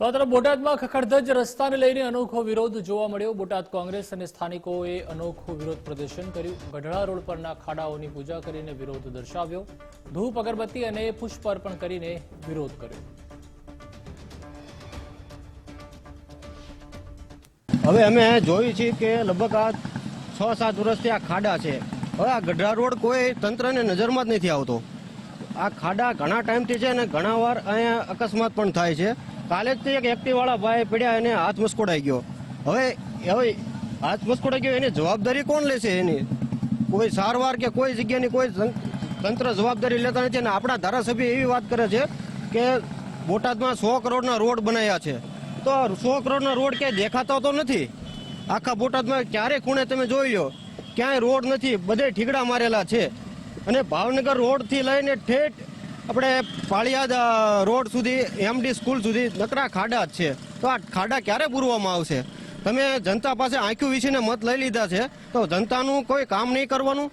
તો આ તરફ બોટાદમાં ખખડધજ રસ્તાને લઈને અનોખો વિરોધ જોવા મળ્યો. બોટાદ કોંગ્રેસ અને સ્થાનિકોએ અનોખો વિરોધ પ્રદર્શન કર્યું. ગઢડા રોડ પરના ખાડાઓની પૂજા કરીને વિરોધ દર્શાવ્યો. ધૂપ, અગરબત્તી અને પુષ્પ અર્પણ કરીને વિરોધ કર્યો. હવે અમે જોયું છે કે લગભગ આ છ સાત વર્ષથી આ ખાડા છે. હવે આ ગઢડા રોડ કોઈ તંત્રને નજરમાં જ નથી આવતો. આ ખાડા ઘણા ટાઈમથી છે અને ઘણા વાર અહીંયા અકસ્માત પણ થાય છે. કાલે જ એક એક્ટિવાળા ભાઈ પડ્યા એને હાથ મસ્કોડાઈ ગયો. હવે હવે હાથ મસ્કોડાઈ ગયો, એની જવાબદારી કોણ લેશે એની? કોઈ સારવાર કે કોઈ જગ્યાની કોઈ તંત્ર જવાબદારી લેતા નથી અને આપણા ધારાસભ્ય એવી વાત કરે છે કે બોટાદમાં સો કરોડના રોડ બનાવ્યા છે. તો સો કરોડના રોડ ક્યાંય દેખાતો તો નથી? આખા બોટાદમાં ક્યારે ખૂણે તમે જોઈ લો, ક્યાંય રોડ નથી, બધે ઠીકડા મારેલા છે. અને ભાવનગર રોડથી લઈને ઠેઠ આપણે પાળિયાદ રોડ સુધી એમડી સ્કૂલ સુધી નકરા ખાડા જ છે. તો આ ખાડા ક્યારે પૂરવામાં આવશે? તમે જનતા પાસે આંખ્યું વિશીને મત લઈ લીધા છે. તો જનતાનું કોઈ કામ નહીં કરવાનું?